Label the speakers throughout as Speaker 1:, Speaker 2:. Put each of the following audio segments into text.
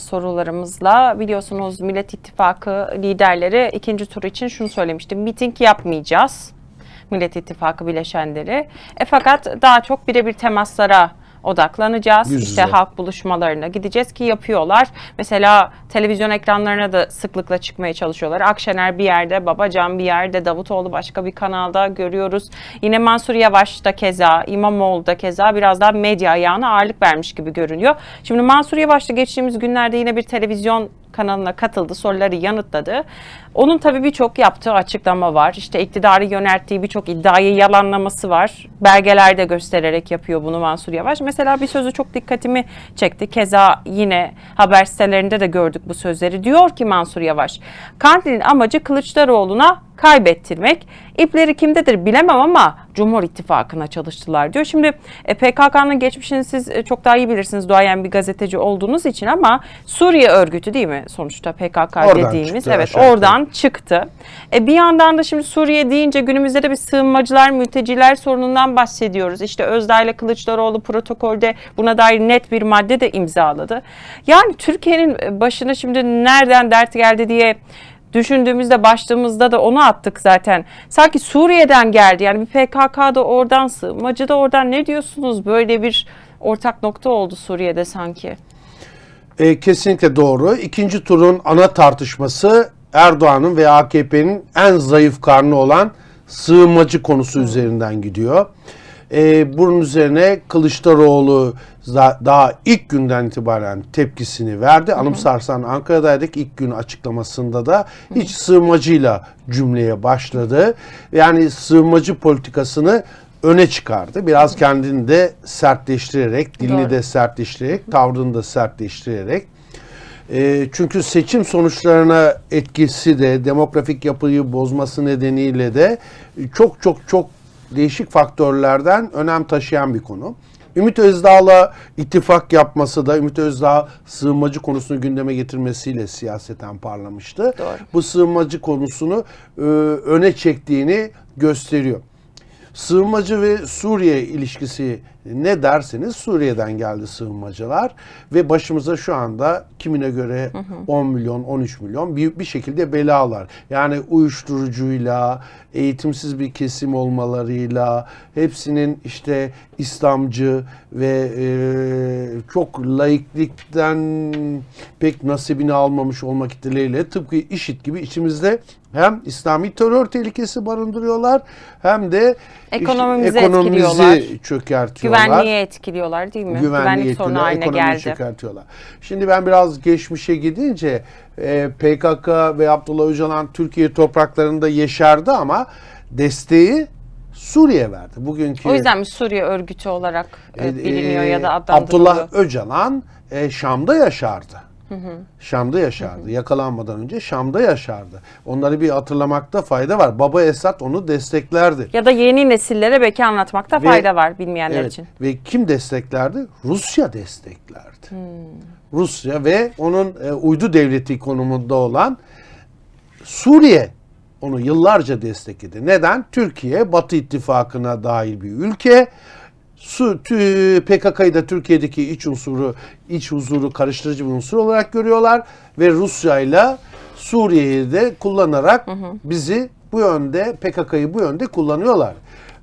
Speaker 1: sorularımızla biliyorsunuz Millet İttifakı liderleri ikinci tur için şunu söylemişti. Miting yapmayacağız. Millet İttifakı bileşenleri. E fakat daha çok birebir temaslara odaklanacağız.
Speaker 2: Yüz
Speaker 1: işte halk buluşmalarına gideceğiz ki yapıyorlar. Mesela televizyon ekranlarına da sıklıkla çıkmaya çalışıyorlar. Akşener bir yerde, Babacan bir yerde, Davutoğlu başka bir kanalda görüyoruz. Yine Mansur Yavaş da keza, İmamoğlu da keza biraz daha medya ayağına ağırlık vermiş gibi görünüyor. Şimdi Mansur Yavaş da geçtiğimiz günlerde yine bir televizyon kanalına katıldı, soruları yanıtladı. Onun tabii birçok yaptığı açıklama var. İşte iktidarı yönelttiği birçok iddiayı yalanlaması var. Belgelerde göstererek yapıyor bunu Mansur Yavaş. Mesela bir sözü çok dikkatimi çekti. Keza yine haber sitelerinde de gördük bu sözleri. Diyor ki Mansur Yavaş, Kandil'in amacı Kılıçdaroğlu'na kaybettirmek. İpleri kimdedir bilemem ama Cumhur İttifakı'na çalıştılar diyor. Şimdi e, PKK'nın geçmişini siz e, çok daha iyi bilirsiniz duayen bir gazeteci olduğunuz için ama Suriye örgütü değil mi sonuçta PKK
Speaker 2: Oradan
Speaker 1: dediğimiz?
Speaker 2: çıktı
Speaker 1: evet
Speaker 2: aşağı yukarı.
Speaker 1: oradan çıktı. E, bir yandan da şimdi Suriye deyince günümüzde de bir sığınmacılar, mülteciler sorunundan bahsediyoruz. İşte Özdağ ile Kılıçdaroğlu protokolde buna dair net bir madde de imzaladı. Yani Türkiye'nin e, başına şimdi nereden dert geldi diye düşündüğümüzde başlığımızda da onu attık zaten. Sanki Suriye'den geldi. Yani bir PKK da oradan, sığınmacı da oradan. Ne diyorsunuz? Böyle bir ortak nokta oldu Suriye'de sanki.
Speaker 2: E, kesinlikle doğru. İkinci turun ana tartışması Erdoğan'ın ve AKP'nin en zayıf karnı olan sığınmacı konusu üzerinden gidiyor. E, bunun üzerine Kılıçdaroğlu daha ilk günden itibaren tepkisini verdi. Anımsarsan Ankara'daydık ilk gün açıklamasında da hiç sığınmacıyla cümleye başladı. Yani sığınmacı politikasını öne çıkardı. Biraz kendini de sertleştirerek, dilini
Speaker 1: Doğru.
Speaker 2: de sertleştirerek, tavrını da sertleştirerek. E, çünkü seçim sonuçlarına etkisi de demografik yapıyı bozması nedeniyle de çok çok çok değişik faktörlerden önem taşıyan bir konu. Ümit Özdağ'la ittifak yapması da Ümit Özdağ sığınmacı konusunu gündeme getirmesiyle siyaseten parlamıştı.
Speaker 1: Doğru.
Speaker 2: Bu sığınmacı konusunu e, öne çektiğini gösteriyor. Sığınmacı ve Suriye ilişkisi ne derseniz Suriye'den geldi sığınmacılar ve başımıza şu anda kimine göre 10 milyon 13 milyon büyük bir şekilde belalar. Yani uyuşturucuyla, eğitimsiz bir kesim olmalarıyla, hepsinin işte İslamcı ve e, çok laiklikten pek nasibini almamış olmak ihtimaliyle tıpkı IŞİD gibi içimizde hem İslami terör tehlikesi barındırıyorlar hem de işte
Speaker 1: Ekonomimizi
Speaker 2: ekonomimizi
Speaker 1: etkiliyorlar. Güvenliği etkiliyorlar değil mi? Güvenlik sorunu haline geldi.
Speaker 2: çökertiyorlar. Şimdi ben biraz geçmişe gidince e, PKK ve Abdullah Öcalan Türkiye topraklarında yeşerdi ama desteği Suriye verdi. Bugünkü
Speaker 1: O yüzden mi Suriye örgütü olarak e,
Speaker 2: e,
Speaker 1: biliniyor
Speaker 2: e,
Speaker 1: ya da adlandırılıyor?
Speaker 2: Abdullah Öcalan e, Şam'da yaşardı. Şam'da yaşardı. Yakalanmadan önce Şam'da yaşardı. Onları bir hatırlamakta fayda var. Baba Esad onu desteklerdi.
Speaker 1: Ya da yeni nesillere belki anlatmakta
Speaker 2: Ve-
Speaker 1: fayda var bilmeyenler
Speaker 2: Evet.
Speaker 1: için.
Speaker 2: Ve kim desteklerdi? Rusya desteklerdi. Rusya ve onun e, uydu devleti konumunda olan Suriye onu yıllarca destekledi. Neden? Türkiye Batı ittifakına dahil bir ülke. Su, PKK'yı da Türkiye'deki iç unsuru, iç huzuru karıştırıcı bir unsur olarak görüyorlar ve Rusya ile Suriye'yi de kullanarak bizi bu yönde PKK'yı bu yönde kullanıyorlar.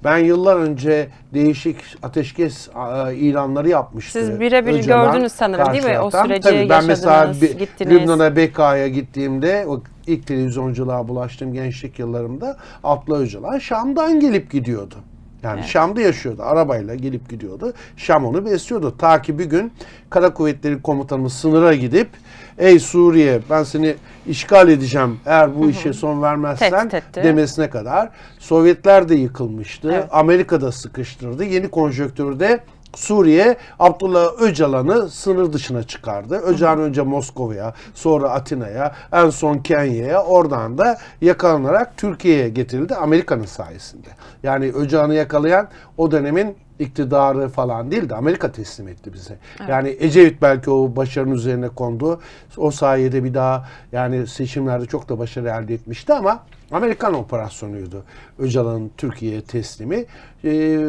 Speaker 2: Ben yıllar önce değişik ateşkes ilanları yapmıştı.
Speaker 1: Siz birebir gördünüz sanırım değil mi? O süreci
Speaker 2: Tabii ben mesela. Lübnan'a BK'ya gittiğimde o ilk televizyonculuğa bulaştığım gençlik yıllarımda Abla Öcalan Şam'dan gelip gidiyordu. Yani Şam'da yaşıyordu. Arabayla gelip gidiyordu. Şam onu besliyordu. Ta ki bir gün Kara Kuvvetleri Komutanımız sınıra gidip Ey Suriye ben seni işgal edeceğim eğer bu işe son vermezsen demesine kadar. Sovyetler de yıkılmıştı.
Speaker 1: Evet.
Speaker 2: Amerika da sıkıştırdı. Yeni konjonktürde Suriye Abdullah Öcalan'ı sınır dışına çıkardı. Öcalan önce Moskova'ya, sonra Atina'ya, en son Kenya'ya, oradan da yakalanarak Türkiye'ye getirildi Amerika'nın sayesinde. Yani Öcalan'ı yakalayan o dönemin iktidarı falan değildi. Amerika teslim etti bize. Yani Ecevit belki o başarının üzerine kondu. O sayede bir daha yani seçimlerde çok da başarı elde etmişti ama Amerikan operasyonuydu Öcalan'ın Türkiye'ye teslimi e,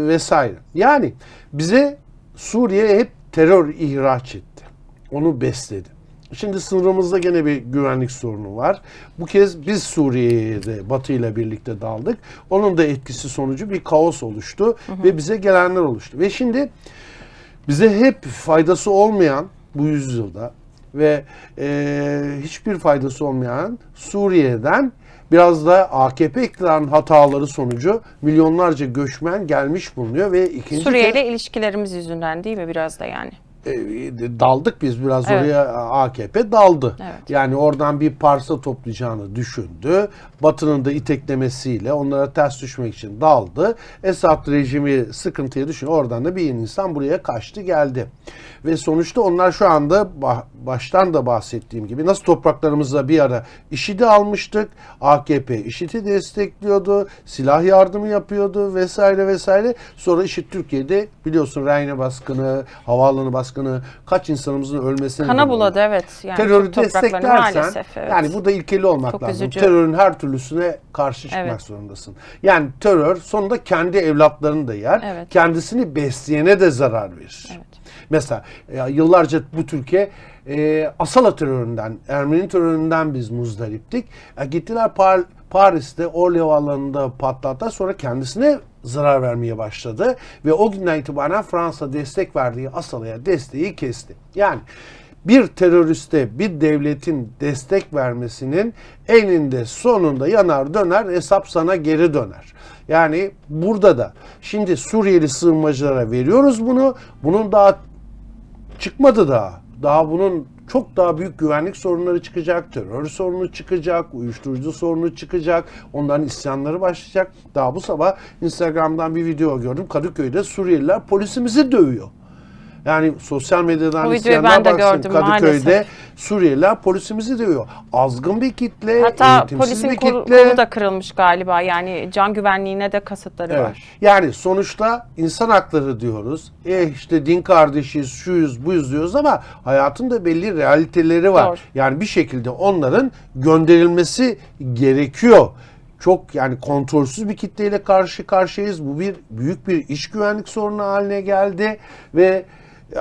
Speaker 2: vesaire. Yani bize Suriye hep terör ihraç etti. Onu besledi. Şimdi sınırımızda gene bir güvenlik sorunu var. Bu kez biz Suriye'ye de Batı ile birlikte daldık. Onun da etkisi sonucu bir kaos oluştu ve bize gelenler oluştu. Ve şimdi bize hep faydası olmayan bu yüzyılda ve e, hiçbir faydası olmayan Suriye'den biraz da AKP iktidarının hataları sonucu milyonlarca göçmen gelmiş bulunuyor ve ikinci
Speaker 1: Suriye ile ilişkilerimiz yüzünden değil mi biraz da yani?
Speaker 2: E, daldık biz biraz
Speaker 1: Evet.
Speaker 2: oraya AKP daldı.
Speaker 1: Evet.
Speaker 2: Yani oradan bir parça toplayacağını düşündü. Batı'nın da iteklemesiyle onlara ters düşmek için daldı. Esad rejimi sıkıntıya düşün. Oradan da bir insan buraya kaçtı geldi. Ve sonuçta onlar şu anda baştan da bahsettiğim gibi nasıl topraklarımızda bir ara IŞİD'i almıştık. AKP IŞİD'i destekliyordu. Silah yardımı yapıyordu vesaire vesaire. Sonra IŞİD Türkiye'de biliyorsun Reyne baskını, havaalanı baskını kaç insanımızın ölmesine
Speaker 1: Kana buladı evet. Yani
Speaker 2: Terörü desteklersen
Speaker 1: maalesef, evet.
Speaker 2: yani bu da ilkeli olmak
Speaker 1: Çok
Speaker 2: lazım.
Speaker 1: üzücü.
Speaker 2: Terörün her türlüsüne karşı çıkmak
Speaker 1: Evet.
Speaker 2: zorundasın. Yani terör sonunda kendi evlatlarını da yer.
Speaker 1: Evet.
Speaker 2: Kendisini besleyene de zarar verir.
Speaker 1: Evet.
Speaker 2: Mesela e, yıllarca bu Türkiye e, Asala teröründen, Ermeni teröründen biz muzdariptik. E, gittiler Par- Paris'te Orly Havaalanı'nda patlattılar. Sonra kendisine zarar vermeye başladı. Ve o günden itibaren Fransa destek verdiği Asala'ya desteği kesti. Yani bir teröriste bir devletin destek vermesinin eninde sonunda yanar döner hesap sana geri döner. Yani burada da şimdi Suriyeli sığınmacılara veriyoruz bunu. Bunun daha çıkmadı daha. Daha bunun çok daha büyük güvenlik sorunları çıkacak, terör sorunu çıkacak, uyuşturucu sorunu çıkacak, onların isyanları başlayacak. Daha bu sabah Instagram'dan bir video gördüm. Kadıköy'de Suriyeliler polisimizi dövüyor. Yani sosyal medyadan
Speaker 1: O videoyu ben de
Speaker 2: baksın
Speaker 1: gördüm
Speaker 2: Kadıköy'de
Speaker 1: maalesef.
Speaker 2: Suriyeliler polisimizi dövüyor. Azgın bir kitle,
Speaker 1: Hatta polisin
Speaker 2: bir
Speaker 1: kolu,
Speaker 2: kitle.
Speaker 1: kolu da kırılmış galiba. Yani can güvenliğine de kasıtları
Speaker 2: Evet.
Speaker 1: var.
Speaker 2: Yani sonuçta insan hakları diyoruz. E işte din kardeşiz, şuyuz, buyuz diyoruz ama hayatın da belli realiteleri var.
Speaker 1: Doğru.
Speaker 2: Yani bir şekilde onların gönderilmesi gerekiyor. Çok yani kontrolsüz bir kitleyle karşı karşıyayız. Bu bir büyük bir iş güvenlik sorunu haline geldi ve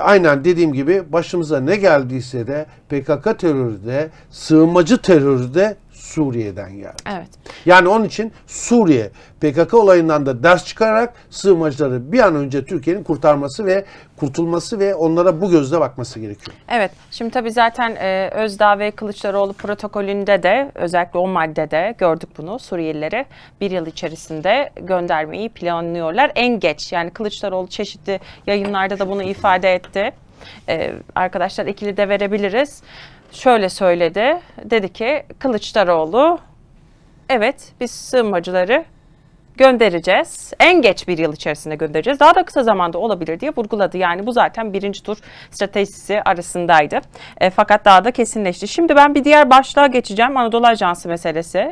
Speaker 2: aynen dediğim gibi başımıza ne geldiyse de PKK terörü de sığınmacı terörü de Suriye'den geldi.
Speaker 1: Evet.
Speaker 2: Yani onun için Suriye PKK olayından da ders çıkararak sığınmacıları bir an önce Türkiye'nin kurtarması ve kurtulması ve onlara bu gözle bakması gerekiyor.
Speaker 1: Evet. Şimdi tabii zaten e, Özdağ ve Kılıçdaroğlu protokolünde de özellikle o maddede gördük bunu Suriyelileri bir yıl içerisinde göndermeyi planlıyorlar. En geç yani Kılıçdaroğlu çeşitli yayınlarda da bunu ifade etti. E, arkadaşlar ikili de verebiliriz. Şöyle söyledi. Dedi ki Kılıçdaroğlu evet biz sığınmacıları göndereceğiz. En geç bir yıl içerisinde göndereceğiz. Daha da kısa zamanda olabilir diye vurguladı. Yani bu zaten birinci tur stratejisi arasındaydı. E, fakat daha da kesinleşti. Şimdi ben bir diğer başlığa geçeceğim. Anadolu Ajansı meselesi.